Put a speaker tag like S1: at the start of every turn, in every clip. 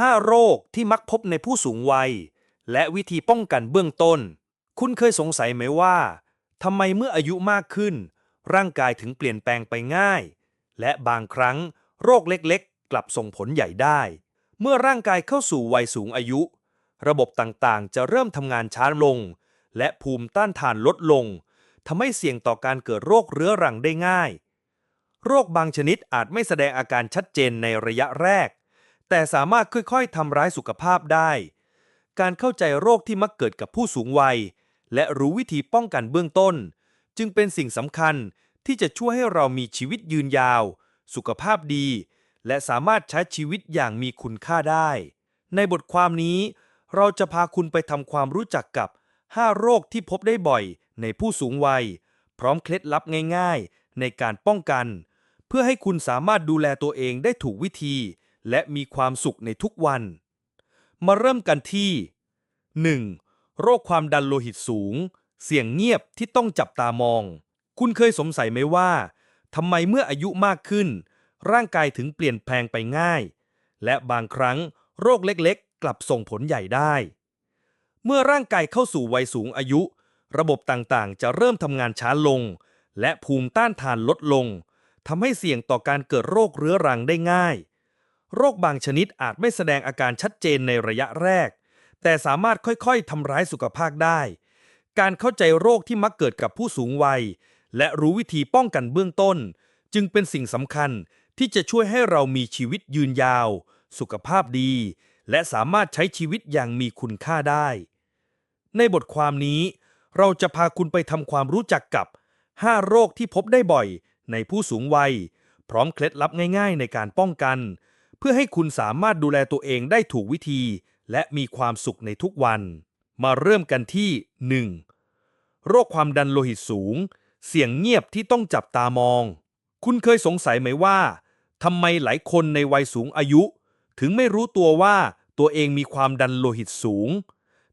S1: 5 โรคที่มักพบในผู้สูงวัย และวิธีป้องกันเบื้องต้น คุณเคยสงสัยไหมว่าทำไมเมื่ออายุมากขึ้น ร่างกายถึงเปลี่ยนแปลงไปง่าย และบางครั้งโรคเล็กๆ กลับส่งผลใหญ่ได้ เมื่อร่างกายเข้าสู่วัยสูงอายุ ระบบต่างๆ จะเริ่มทำงานช้าลง และภูมิต้านทานลดลงทำให้เสี่ยงต่อการเกิดโรคเรื้อรังได้ง่าย โรคบางชนิดอาจไม่แสดงอาการชัดเจนในระยะแรก แต่สามารถค่อยๆทำร้ายสุขภาพได้ การเข้าใจโรคที่มักเกิดกับผู้สูงวัย และรู้วิธีป้องกันเบื้องต้น จึงเป็นสิ่งสำคัญที่จะช่วยให้เรามีชีวิตยืนยาว สุขภาพดี และสามารถใช้ชีวิตอย่างมีคุณค่าได้ ในบทความนี้ เราจะพาคุณไปทำความรู้จักกับ 5 โรคที่พบได้บ่อยในผู้สูงวัย พร้อมเคล็ดลับง่าย ๆ ในการป้องกัน เพื่อให้คุณสามารถดูแลตัวเองได้ถูกวิธี และมีความสุขในทุกวัน มาเริ่มกันที่ 1. โรคความดันโลหิตสูง เสี่ยงเงียบที่ต้องจับตามอง คุณเคยสงสัยไหมว่าทำไมเมื่ออายุมากขึ้น ร่างกายถึงเปลี่ยนแปลงไปง่าย และบางครั้งโรคเล็กๆ กลับส่งผลใหญ่ได้ เมื่อร่างกายเข้าสู่วัยสูงอายุ ระบบต่างๆ จะเริ่มทำงานช้าลง และภูมิต้านทานลดลงทำให้เสี่ยงต่อการเกิดโรคเรื้อรังได้ง่าย โรคบางชนิดอาจไม่แสดงอาการชัดเจนในระยะแรก แต่สามารถค่อยๆทำร้ายสุขภาพได้ การเข้าใจโรคที่มักเกิดกับผู้สูงวัย และรู้วิธีป้องกันเบื้องต้น จึงเป็นสิ่งสำคัญที่จะช่วยให้เรามีชีวิตยืนยาว สุขภาพดี และสามารถใช้ชีวิตอย่างมีคุณค่าได้ ในบทความนี้ เราจะพาคุณไปทำความรู้จักกับ 5 โรคที่พบได้บ่อยในผู้สูงวัย พร้อมเคล็ดลับง่าย ๆ ในการป้องกัน พื่อให้คุณสามารถดูแลตัวเองได้ถูกวิธี และมีความสุขในทุกวัน มาเริ่มกันที่ 1. โรคความดันโลหิตสูง เสี่ยงเงียบที่ต้องจับตามอง คุณเคยสงสัยไหมว่าทำไมหลายคนในวัยสูงอายุ ถึงไม่รู้ตัวว่าตัวเองมีความดันโลหิตสูง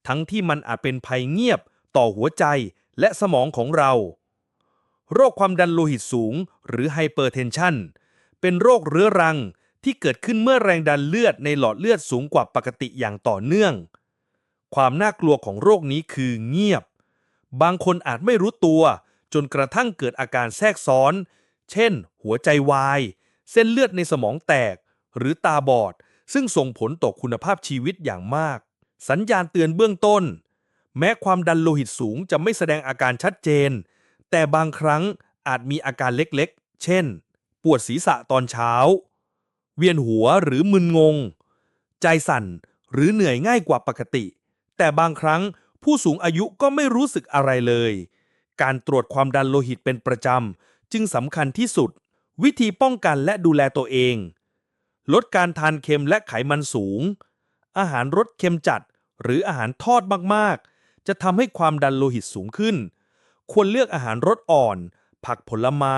S1: ทั้งที่มันอาจเป็นภัยเงียบต่อหัวใจและสมองของเรา โรคความดันโลหิตสูง หรือไฮเปอร์เทนชันเป็นโรคเรื้อรัง ที่เกิดขึ้นเมื่อแรงดันเลือดในหลอดเลือดสูงกว่าปกติอย่างต่อเนื่อง ความน่ากลัวของโรคนี้คือเงียบ บางคนอาจไม่รู้ตัว จนกระทั่งเกิดอาการแทรกซ้อน เช่น หัวใจวาย เส้นเลือดในสมองแตก หรือตาบอด ซึ่งส่งผลต่อคุณภาพชีวิตอย่างมาก สัญญาณเตือนเบื้องต้น แม้ความดันโลหิตสูงจะไม่แสดงอาการชัดเจน แต่บางครั้งอาจมีอาการเล็กๆ เช่น ปวดศีรษะตอนเช้า เวียนหัวหรือมึนงง ใจสั่นหรือเหนื่อยง่ายกว่าปกติ แต่บางครั้งผู้สูงอายุก็ไม่รู้สึกอะไรเลย การตรวจความดันโลหิตเป็นประจำ จึงสำคัญที่สุด วิธีป้องกันและดูแลตัวเอง ลดการทานเค็มและไขมันสูง อาหารรสเค็มจัดหรืออาหารทอดมากๆ จะทำให้ความดันโลหิตสูงขึ้น ควรเลือกอาหารรสอ่อน ผักผลไม้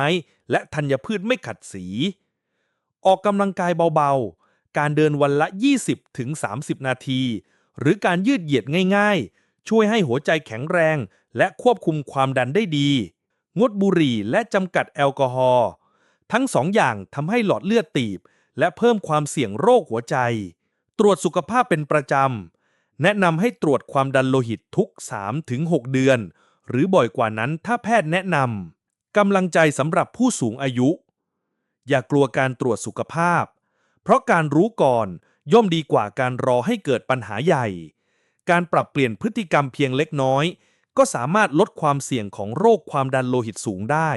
S1: และธัญพืชไม่ขัดสี ออกกำลังกายเบาๆ การเดินวันละ 20-30ถึงนาที หรือการยืดเหยียดง่ายๆ ช่วยให้หัวใจแข็งแรง และควบคุมความดันได้ดี งดบุหรี่และจำกัดแอลกอฮอล์ทั้งสองอย่างทำให้หลอดเลือดตีบ และเพิ่มความเสี่ยงโรคหัวใจ ตรวจสุขภาพเป็นประจำ แนะนำให้ตรวจความดันโลหิตทุก 3-6 เดือน หรือบ่อยกว่านั้นถ้าแพทย์แนะนำกำลังใจสำหรับผู้สูงอายุ อย่ากลัวการตรวจสุขภาพ เพราะการรู้ก่อนย่อมดีกว่าการรอให้เกิดปัญหาใหญ่ การปรับเปลี่ยนพฤติกรรมเพียงเล็กน้อย ก็สามารถลดความเสี่ยงของโรคความดันโลหิตสูงได้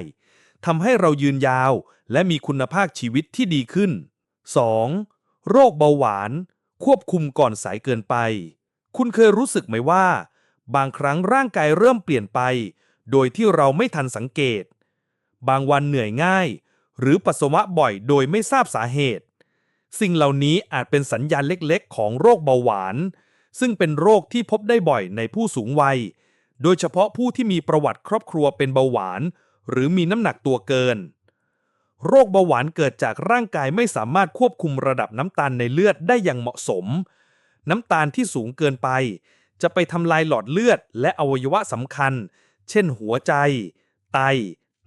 S1: ทำให้เรายืนยาวและมีคุณภาพชีวิตที่ดีขึ้น 2. โรคเบาหวาน ควบคุมก่อนสายเกินไป คุณเคยรู้สึกไหมว่า บางครั้งร่างกายเริ่มเปลี่ยนไป โดยที่เราไม่ทันสังเกต บางวันเหนื่อยง่าย หรือปัสสาวะบ่อยโดยไม่ทราบสาเหตุ สิ่งเหล่านี้อาจเป็นสัญญาณเล็กๆ ของโรคเบาหวาน ซึ่งเป็นโรคที่พบได้บ่อยในผู้สูงวัย โดยเฉพาะผู้ที่มีประวัติครอบครัวเป็นเบาหวาน หรือมีน้ำหนักตัวเกิน โรคเบาหวานเกิดจากร่างกายไม่สามารถควบคุมระดับน้ำตาลในเลือดได้อย่างเหมาะสม น้ำตาลที่สูงเกินไป จะไปทำลายหลอดเลือด และอวัยวะสำคัญ เช่นหัวใจ ไต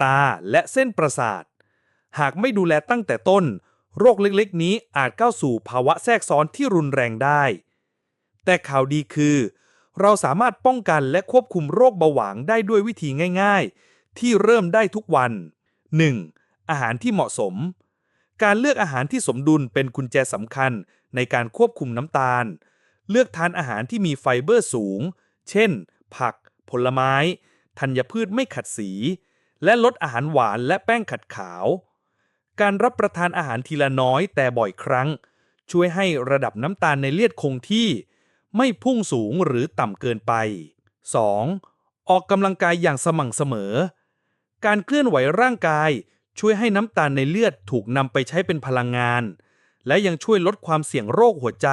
S1: ตา และเส้นประสาท หากไม่ดูแลตั้งแต่ต้น โรคเล็กๆ นี้อาจก้าวสู่ภาวะแทรกซ้อนที่รุนแรงได้ แต่ข่าวดีคือ เราสามารถป้องกันและควบคุมโรคเบาหวานได้ด้วยวิธีง่าย ๆ ที่เริ่มได้ทุกวัน 1. อาหารที่เหมาะสม การเลือกอาหารที่สมดุลเป็นกุญแจสำคัญในการควบคุมน้ำตาล เลือกทานอาหารที่มีไฟเบอร์สูง เช่น ผัก ผลไม้ ธัญพืชไม่ขัดสี และลดอาหารหวานและแป้งขัดขาว การรับประทานอาหารทีละน้อยแต่บ่อยครั้ง ช่วยให้ระดับน้ำตาลในเลือดคงที่ ไม่พุ่งสูงหรือต่ำเกินไป 2. ออกกำลังกายอย่างสม่ำเสมอ การเคลื่อนไหวร่างกายช่วยให้น้ำตาลในเลือดถูกนำไปใช้เป็นพลังงาน และยังช่วยลดความเสี่ยงโรคหัวใจ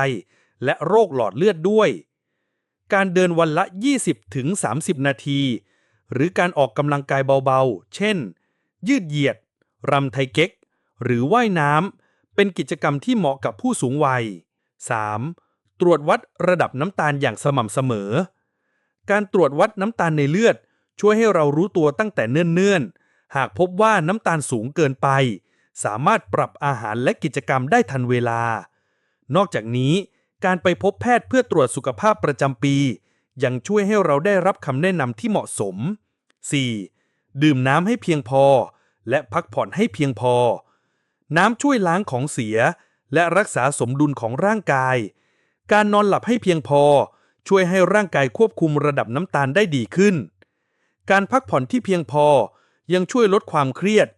S1: และโรคหลอดเลือดด้วย การเดินวันละ 20ถึง30 นาที หรือการออกกำลังกายเบาๆ เช่น ยืดเหยียด รำไทเก๊ก หรือว่ายน้ำเป็นกิจกรรมที่เหมาะกับผู้สูงวัย 3. ตรวจวัดระดับน้ำตาลอย่างสม่ำเสมอ การตรวจวัดน้ำตาลในเลือด ช่วยให้เรารู้ตัวตั้งแต่เนิ่นๆ หากพบว่าน้ำตาลสูงเกินไป สามารถปรับอาหารและกิจกรรมได้ทันเวลา นอกจากนี้ การไปพบแพทย์เพื่อตรวจสุขภาพประจำปี ยังช่วยให้เราได้รับคำแนะนำที่เหมาะสม 4. ดื่มน้ำให้เพียงพอ และพักผ่อนให้เพียงพอ น้ำช่วยล้างของเสีย และรักษาสมดุลของร่างกาย การนอนหลับให้เพียงพอ ช่วยให้ร่างกายควบคุมระดับน้ำตาลได้ดีขึ้น การพักผ่อนที่เพียงพอยังช่วยลดความเครียด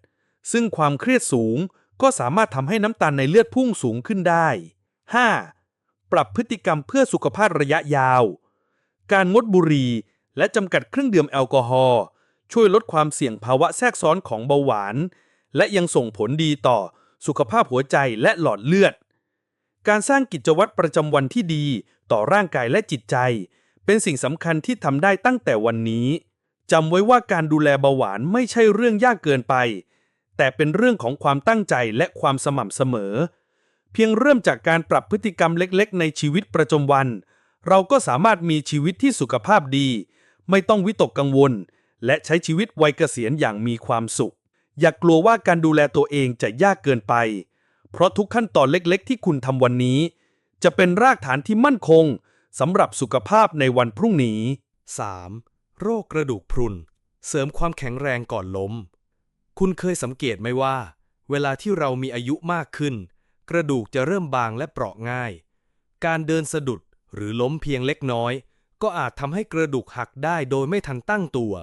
S1: ซึ่งความเครียดสูงก็สามารถทำให้น้ำตาลในเลือดพุ่งสูงขึ้นได้ 5. ปรับพฤติกรรมเพื่อสุขภาพระยะยาว การงดบุหรี่และจำกัดเครื่องดื่มแอลกอฮอล์ช่วยลดความเสี่ยงภาวะแทรกซ้อนของเบาหวาน และยังส่งผลดีต่อ สุขภาพหัวใจและหลอดเลือด การสร้างกิจวัตรประจำวันที่ดีต่อร่างกายและจิตใจ เป็นสิ่งสำคัญที่ทำได้ตั้งแต่วันนี้จำไว้ว่าการดูแลเบาหวานไม่ใช่เรื่องยากเกินไป แต่เป็นเรื่องของความตั้งใจและความสม่ำเสมอ เพียงเริ่มจากการปรับพฤติกรรมเล็กๆ ในชีวิตประจำวัน เราก็สามารถมีชีวิตที่สุขภาพดี ไม่ต้องวิตกกังวล และใช้ชีวิตวัยเกษียณอย่างมีความสุข อย่ากกลัวว่าการดูแลตัวเองจะยากเกินไป เพราะทุกขั้นตอนเล็กๆ ที่คุณทำวันนี้ จะเป็นรากฐานที่มั่นคงสำหรับสุขภาพในวันพรุ่งนี้
S2: 3. โรคกระดูกพรุน เสริมความแข็งแรงก่อนล้ม คุณเคยสังเกตไหมว่า เวลาที่เรามีอายุมากขึ้น กระดูกจะเริ่มบางและเปราะง่าย การเดินสะดุดหรือล้มเพียงเล็กน้อย ก็อาจทำให้กระดูกหักได้โดยไม่ทันตั้งตัว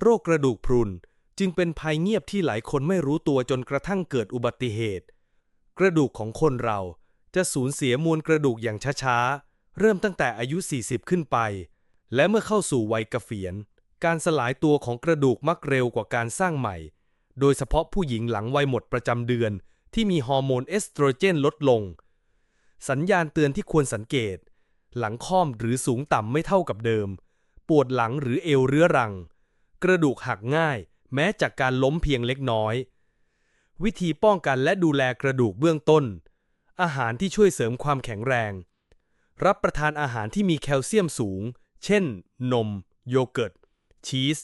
S2: โรคกระดูกพรุน จึงเป็นภัยเงียบที่หลายคนไม่รู้ตัวจนกระทั่งเกิดอุบัติเหตุ กระดูกของคนเราจะสูญเสียมวลกระดูกอย่างช้าๆ เริ่มตั้งแต่อายุ 40 ขึ้นไป และเมื่อเข้าสู่วัยเกษียณ การสลายตัวของกระดูกมักเร็วกว่าการสร้างใหม่ โดยเฉพาะผู้หญิงหลังวัยหมดประจำเดือน ที่มีฮอร์โมนเอสโตรเจนลดลง สัญญาณเตือนที่ควรสังเกต หลังค่อมหรือสูงต่ำไม่เท่ากับเดิม ปวดหลังหรือเอวเรื้อรัง กระดูกหักง่าย แม้จากการล้มเพียงเล็กน้อย วิธีป้องกันและดูแลกระดูกเบื้องต้น อาหารที่ช่วยเสริมความแข็งแรง รับประทานอาหารที่มีแคลเซียมสูง เช่น นม โยเกิร์ต ชีส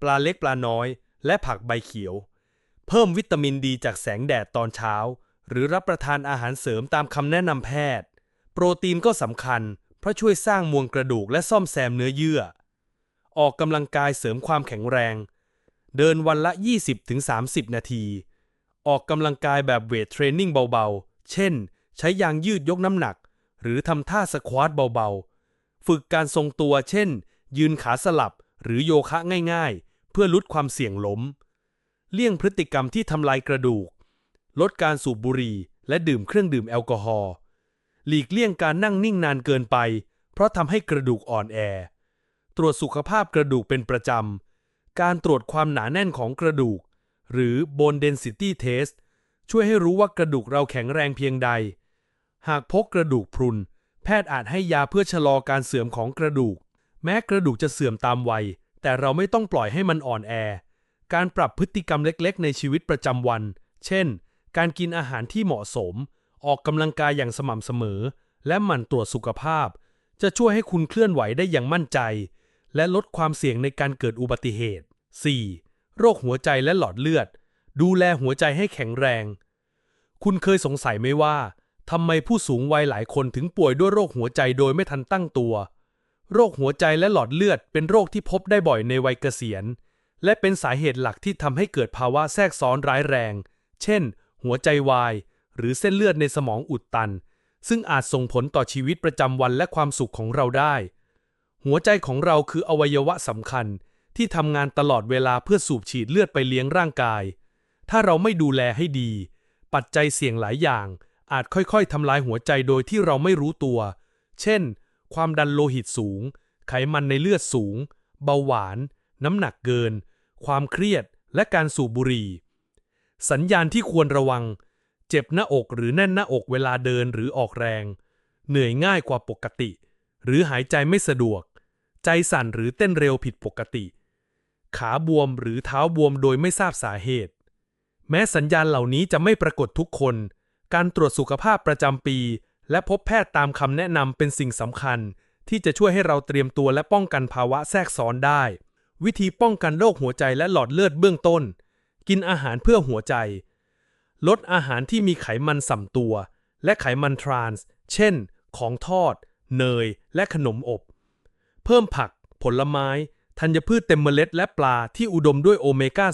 S2: ปลาเล็กปลาน้อย และผักใบเขียว เพิ่มวิตามินดีจากแสงแดดตอนเช้า หรือรับประทานอาหารเสริมตามคำแนะนำแพทย์ โปรตีนก็สำคัญ เพราะช่วยสร้างมวลกระดูกและซ่อมแซมเนื้อเยื่อ ออกกำลังกายเสริมความแข็งแรง เดินวันละ 20-30 นาที ออกกำลังกายแบบเวทเทรนนิ่งเบาๆ เช่น ใช้ยางยืดยกน้ำหนัก หรือทำท่าสควอตเบาๆ ฝึกการทรงตัวเช่น ยืนขาสลับหรือโยคะง่ายๆ เพื่อลดความเสี่ยงล้ม เลี่ยงพฤติกรรมที่ทำลายกระดูก ลดการสูบบุหรี่และดื่มเครื่องดื่มแอลกอฮอล์หลีกเลี่ยงการนั่งนิ่งนานเกินไป เพราะทำให้กระดูกอ่อนแอ ตรวจสุขภาพกระดูกเป็นประจำ การตรวจความหนาแน่นของกระดูก หรือ bone density test ช่วยให้รู้ว่ากระดูกเราแข็งแรงเพียงใด หากพบกระดูกพรุน แพทย์อาจให้ยาเพื่อชะลอการเสื่อมของกระดูก แม้กระดูกจะเสื่อมตามวัย แต่เราไม่ต้องปล่อยให้มันอ่อนแอ การปรับพฤติกรรมเล็กๆ ในชีวิตประจำวัน เช่น การกินอาหารที่เหมาะสม ออกกำลังกายอย่างสม่ำเสมอ และหมั่นตรวจสุขภาพ จะช่วยให้คุณเคลื่อนไหวได้อย่างมั่นใจ และลดความเสี่ยงในการเกิดอุบัติเหตุ 4. โรคหัวใจและหลอดเลือด ดูแลหัวใจให้แข็งแรง
S1: คุณเคยสงสัยไหมว่าทำไมผู้สูงวัยหลายคนถึงป่วยด้วยโรคหัวใจโดยไม่ทันตั้งตัว โรคหัวใจและหลอดเลือดเป็นโรคที่พบได้บ่อยในวัยเกษียณ และเป็นสาเหตุหลักที่ทำให้เกิดภาวะแทรกซ้อนร้ายแรง เช่น หัวใจวาย หรือเส้นเลือดในสมองอุดตัน ซึ่งอาจส่งผลต่อชีวิตประจำวันและความสุขของเราได้ หัวใจของเราคืออวัยวะสำคัญ ที่ทำงานตลอดเวลาเพื่อสูบฉีดเลือดไปเลี้ยงร่างกาย ถ้าเราไม่ดูแลให้ดี ปัจจัยเสี่ยงหลายอย่าง อาจค่อยๆทำลายหัวใจโดยที่เราไม่รู้ตัว เช่น ความดันโลหิตสูง ไขมันในเลือดสูง เบาหวาน น้ำหนักเกิน ความเครียด และการสูบบุหรี่ สัญญาณที่ควรระวัง เจ็บหน้าอกหรือแน่นหน้าอกเวลาเดินหรือออกแรง เหนื่อยง่ายกว่าปกติ หรือหายใจไม่สะดวก ใจสั่นหรือเต้นเร็วผิดปกติ ขาบวมหรือเท้าบวมโดยไม่ทราบสาเหตุ แม้สัญญาณเหล่านี้จะไม่ปรากฏทุกคน การตรวจสุขภาพประจำปี และพบแพทย์ตามคำแนะนำเป็นสิ่งสำคัญ ที่จะช่วยให้เราเตรียมตัวและป้องกันภาวะแทรกซ้อนได้ วิธีป้องกันโรคหัวใจและหลอดเลือดเบื้องต้น กินอาหารเพื่อหัวใจ ลดอาหารที่มีไขมันส่ำตัว และไขมันทรานส์ เช่น ของทอด เนย และขนมอบ เพิ่มผัก ผลไม้ ธัญพืชเต็มเมล็ดและปลาที่อุดมด้วยโอเมก้า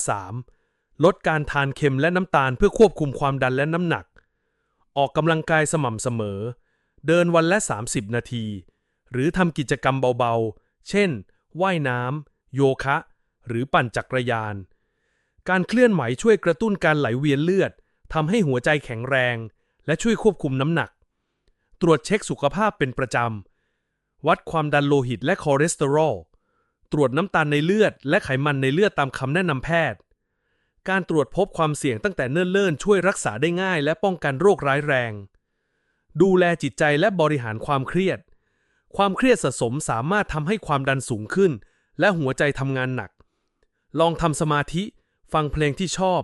S1: 3 ลดการทานเค็มและน้ำตาลเพื่อควบคุมความดันและน้ำหนัก ออกกำลังกายสม่ำเสมอ เดินวันละ 30 นาที หรือทำกิจกรรมเบาๆ เช่น ว่ายน้ำโยคะ หรือปั่นจักรยาน การเคลื่อนไหวช่วยกระตุ้นการไหลเวียนเลือดทำให้หัวใจแข็งแรง และช่วยควบคุมน้ำหนัก ตรวจเช็คสุขภาพเป็นประจำ วัดความดันโลหิตและคอเลสเตอรอล ตรวจน้ำตาลในเลือด และไขมันในเลือดตามคำแนะนำแพทย์ การตรวจพบความเสี่ยงตั้งแต่เนิ่นๆ ช่วยรักษาได้ง่าย และป้องกันโรคร้ายแรง ดูแลจิตใจและบริหารความเครียด ความเครียดสะสมสามารถทำให้ความดันสูงขึ้น และหัวใจทำงานหนัก ลองทำสมาธิ ฟังเพลงที่ชอบ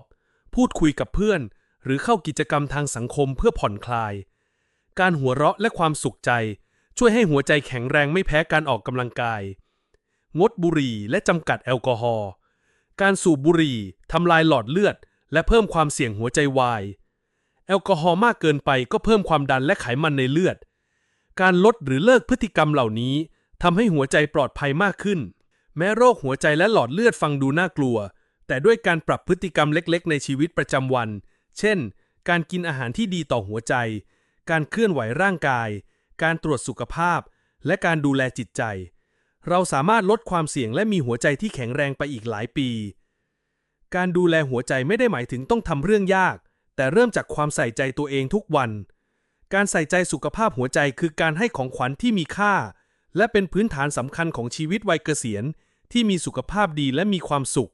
S1: พูดคุยกับเพื่อน หรือเข้ากิจกรรมทางสังคมเพื่อผ่อนคลาย การหัวเราะและความสุขใจ ช่วยให้หัวใจแข็งแรงไม่แพ้การออกกำลังกาย งดบุหรี่และจำกัดแอลกอฮอล์ การสูบบุหรี่ทำลายหลอดเลือด และเพิ่มความเสี่ยงหัวใจวาย แอลกอฮอล์มากเกินไปก็เพิ่มความดันและไขมันในเลือด การลดหรือเลิกพฤติกรรมเหล่านี้ทำให้หัวใจปลอดภัยมากขึ้น แม้โรคหัวใจและหลอดเลือดฟังดูน่ากลัว แต่ด้วยการปรับพฤติกรรมเล็ก ๆ ในชีวิตประจำวัน เช่น การกินอาหารที่ดีต่อหัวใจ การเคลื่อนไหวร่างกาย การตรวจสุขภาพ และการดูแลจิตใจ เราสามารถลดความเสี่ยงและมีหัวใจที่แข็งแรงไปอีกหลายปี การดูแลหัวใจไม่ได้หมายถึงต้องทำเรื่องยาก แต่เริ่มจากความใส่ใจตัวเองทุกวัน การใส่ใจสุขภาพหัวใจคือการให้ของขวัญที่มีค่า และเป็นพื้นฐานสำคัญของชีวิตวัยเกษียณ ที่มีสุขภาพดีและมีความสุข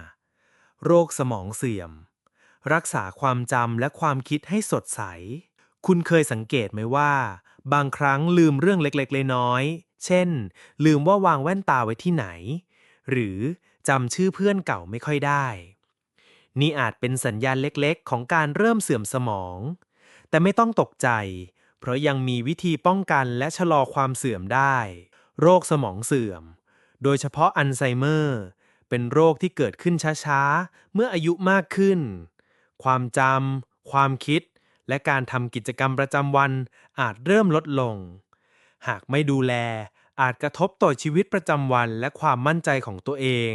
S3: 5. โรคสมองเสื่อม รักษาความจำและความคิดให้สดใส คุณเคยสังเกตไหมว่า บางครั้งลืมเรื่องเล็กๆ น้อยๆ เช่น ลืมว่าวางแว่นตาไว้ที่ไหน หรือจำชื่อเพื่อนเก่าไม่ค่อยได้ นี่อาจเป็นสัญญาณเล็กๆ ของการเริ่มเสื่อมสมอง แต่ไม่ต้องตกใจ เพราะยังมีวิธีป้องกันและชะลอความเสื่อมได้ โรคสมองเสื่อม โดยเฉพาะอัลไซเมอร์ เป็นโรคที่เกิดขึ้นช้าๆ เมื่ออายุมากขึ้น ความจำความคิด และการทำกิจกรรมประจำวันอาจเริ่มลดลง หากไม่ดูแล อาจกระทบต่อชีวิตประจำวันและความมั่นใจของตัวเอง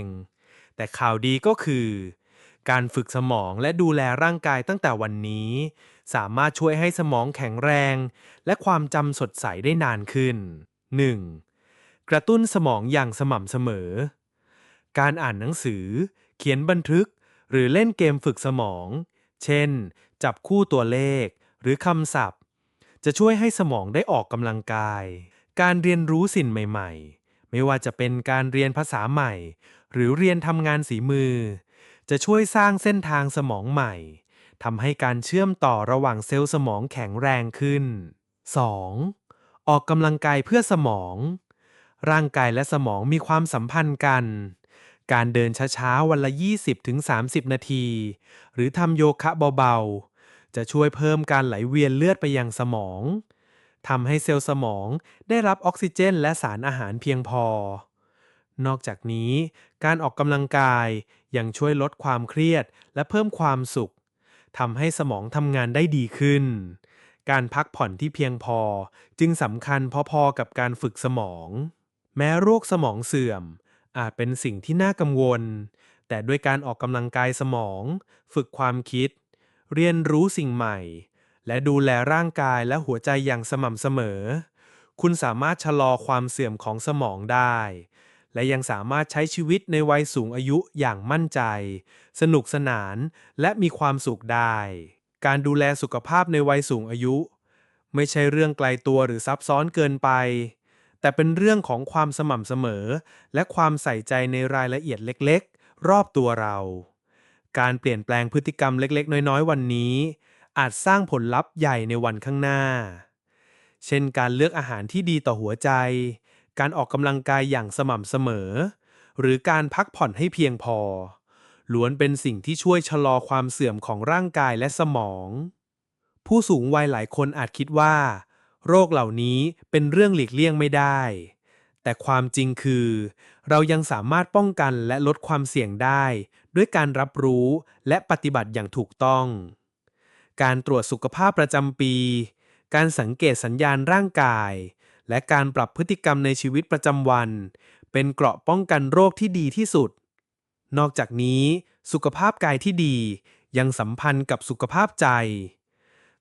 S3: แต่ข่าวดีก็คือ การฝึกสมองและดูแลร่างกายตั้งแต่วันนี้ สามารถช่วยให้สมองแข็งแรง และความจำสดใสได้นานขึ้น 1. กระตุ้นสมองอย่างสม่ำเสมอ การอ่านหนังสือ เขียนบันทึก หรือเล่นเกมฝึกสมอง เช่น จับคู่ตัวเลข หรือคำศัพท์ จะช่วยให้สมองได้ออกกำลังกาย การเรียนรู้สิ่งใหม่ ๆ ไม่ว่าจะเป็นการเรียนภาษาใหม่ หรือเรียนทำงานสีมือ จะช่วยสร้างเส้นทางสมองใหม่ทำให้การเชื่อมต่อระหว่างเซลล์สมองแข็งแรงขึ้น 2. ออกกำลังกายเพื่อสมอง ร่างกายและสมองมีความสัมพันธ์กัน การเดินช้าๆ วันละ 20-30 นาที หรือทำโยคะเบาๆ จะช่วยเพิ่มการไหลเวียนเลือดไปยังสมองทำให้เซลล์สมองได้รับออกซิเจนและสารอาหารเพียงพอ นอกจากนี้ การออกกำลังกายยังช่วยลดความเครียดและเพิ่มความสุขทำให้สมองทำงานได้ดีขึ้น การพักผ่อนที่เพียงพอจึงสำคัญพอๆกับการฝึกสมอง แม้โรคสมองเสื่อม อาจเป็นสิ่งที่น่ากังวล แต่ด้วยการออกกำลังกายสมอง ฝึกความคิด เรียนรู้สิ่งใหม่ และดูแลร่างกายและหัวใจอย่างสม่ำเสมอ คุณสามารถชะลอความเสื่อมของสมองได้ และยังสามารถใช้ชีวิตในวัยสูงอายุอย่างมั่นใจ สนุกสนานและมีความสุขได้ การดูแลสุขภาพในวัยสูงอายุ ไม่ใช่เรื่องไกลตัวหรือซับซ้อนเกินไปแต่เป็นเรื่องของความสม่ำเสมอ และความใส่ใจในรายละเอียดเล็ก ๆ รอบตัวเรา การเปลี่ยนแปลงพฤติกรรมเล็กๆ น้อยๆ วันนี้ อาจสร้างผลลัพธ์ใหญ่ในวันข้างหน้า เช่นการเลือกอาหารที่ดีต่อหัวใจ การออกกำลังกายอย่างสม่ำเสมอ หรือการพักผ่อนให้เพียงพอ ล้วนเป็นสิ่งที่ช่วยชะลอความเสื่อมของร่างกายและสมอง ผู้สูงวัยหลายคนอาจคิดว่า โรคเหล่านี้เป็นเรื่องหลีกเลี่ยงไม่ได้ แต่ความจริงคือ เรายังสามารถป้องกันและลดความเสี่ยงได้ ด้วยการรับรู้และปฏิบัติอย่างถูกต้อง การตรวจสุขภาพประจำปี การสังเกตสัญญาณร่างกาย และการปรับพฤติกรรมในชีวิตประจำวัน เป็นเกราะป้องกันโรคที่ดีที่สุด นอกจากนี้สุขภาพกายที่ดียังสัมพันธ์กับสุขภาพใจ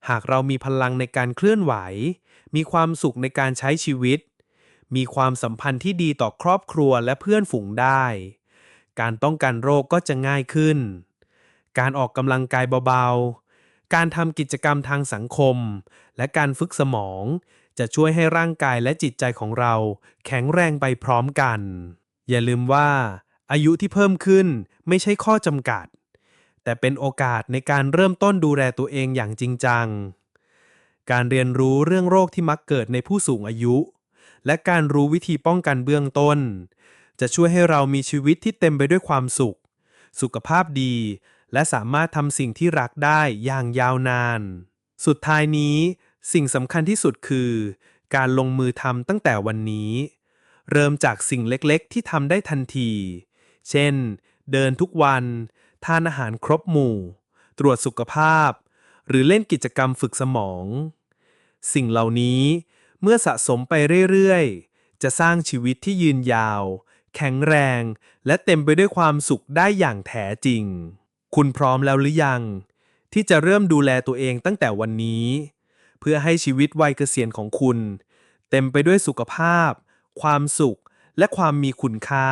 S3: หากเรามีพลังในการเคลื่อนไหว มีความสุขในการใช้ชีวิต มีความสัมพันธ์ที่ดีต่อครอบครัวและเพื่อนฝูงได้ การป้องกันโรคก็จะง่ายขึ้น การออกกำลังกายเบาๆ การทำกิจกรรมทางสังคม และการฝึกสมอง จะช่วยให้ร่างกายและจิตใจของเรา แข็งแรงไปพร้อมกัน อย่าลืมว่า อายุที่เพิ่มขึ้นไม่ใช่ข้อจำกัด แต่เป็นโอกาสในการเริ่มต้นดูแลตัวเองอย่างจริงจัง การเรียนรู้เรื่องโรคที่มักเกิดในผู้สูงอายุ และการรู้วิธีป้องกันเบื้องต้น จะช่วยให้เรามีชีวิตที่เต็มไปด้วยความสุข สุขภาพดี และสามารถทำสิ่งที่รักได้อย่างยาวนาน สุดท้ายนี้ สิ่งสำคัญที่สุดคือ การลงมือทำตั้งแต่วันนี้ เริ่มจากสิ่งเล็กๆ ที่ทำได้ทันที เช่น เดินทุกวัน ทานอาหารครบหมู่ ตรวจสุขภาพ หรือเล่นกิจกรรมฝึกสมอง สิ่งเหล่านี้เมื่อสะสมไปเรื่อยๆ จะสร้างชีวิตที่ยืนยาว แข็งแรง และเต็มไปด้วยความสุขได้อย่างแท้จริง คุณพร้อมแล้วหรือยัง ที่จะเริ่มดูแลตัวเองตั้งแต่วันนี้ เพื่อให้ชีวิตวัยเกษียณของคุณ เต็มไปด้วยสุขภาพ ความสุข และความมีคุณค่า